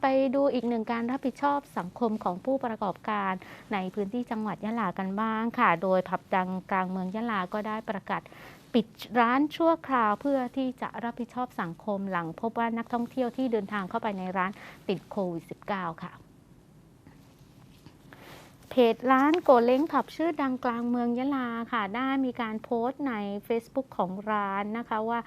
ไปดูอีกหนึ่งการรับผิดชอบสังคมของผู้ประกอบการในพื้นที่จังหวัดยะลากันบ้างค่ะ โดยผับดังกลางเมืองยะลาก็ได้ประกาศปิดร้านชั่วคราวเพื่อที่จะรับผิดชอบสังคมหลังพบว่านักท่องเที่ยวที่เดินทางเข้าไปในร้านติดโควิด -19 ค่ะ เพจร้านโกเล้งผับชื่อดังกลางเมืองยะลาค่ะ ได้มีการโพสต์ใน Facebook ของร้านนะคะว่า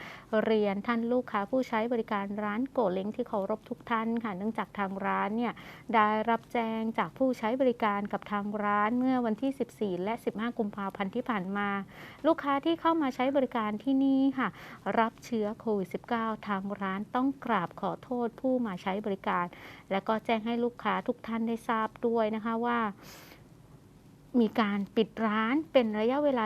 เรียนท่านลูกค้าผู้ใช้บริการร้านโกเล้งที่เคารพทุกท่านค่ะ เนื่องจากทางร้านเนี่ยได้รับแจ้งจากผู้ใช้บริการกับทางร้านเมื่อวันที่ 14 และ 15 กุมภาพันธ์ที่ผ่านมา ลูกค้าที่เข้ามาใช้บริการที่นี่ค่ะ รับเชื้อโควิด -19 ทางร้านต้องกราบขอโทษผู้มาใช้บริการ และก็แจ้งให้ลูกค้าทุกท่านได้ทราบด้วยนะคะว่า มีการปิดร้านเป็นระยะเวลา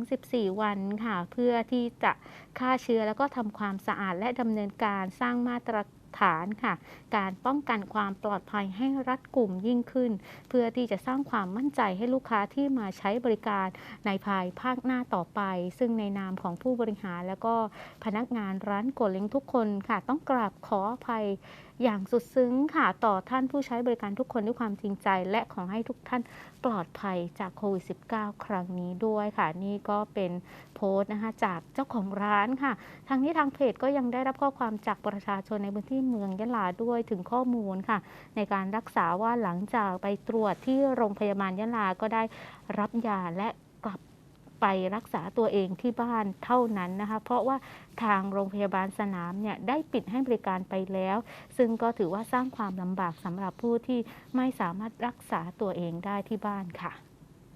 7-14 วันค่ะ เพื่อที่จะฆ่าเชื้อแล้วก็ทำความสะอาดและดำเนินการสร้างมาตร ฐานค่ะ การป้องกันความปลอดภัยให้รัดกลุ่มยิ่งขึ้น เพื่อที่จะสร้างความมั่นใจให้ลูกค้าที่มาใช้บริการในภายภาคหน้าต่อไป ซึ่งในนามของผู้บริหารแล้วก็พนักงานร้านโกเล้งทุกคนค่ะ ต้องกราบขออภัยอย่างสุดซึ้งค่ะ ต่อท่านผู้ใช้บริการทุกคนด้วยความจริงใจ และขอให้ทุกท่านปลอดภัยจากโควิด -19 ครั้งนี้ด้วยค่ะ นี่ก็เป็นโพสต์นะคะจากเจ้าของร้านค่ะ ทางนี้ทางเพจก็ยังได้รับข้อความจากประชาชนในพื้นที่เมืองยะลาด้วยถึงข้อมูลค่ะ ในการรักษาว่าหลังจากไปตรวจที่โรงพยาบาลยะลาก็ได้รับยาและกลับไปรักษาตัวเองที่บ้านเท่านั้นนะคะ เพราะว่าทางโรงพยาบาลสนามเนี่ยได้ปิดให้บริการไปแล้ว ซึ่งก็ถือว่าสร้างความลำบากสำหรับผู้ที่ไม่สามารถรักษาตัวเองได้ที่บ้านค่ะ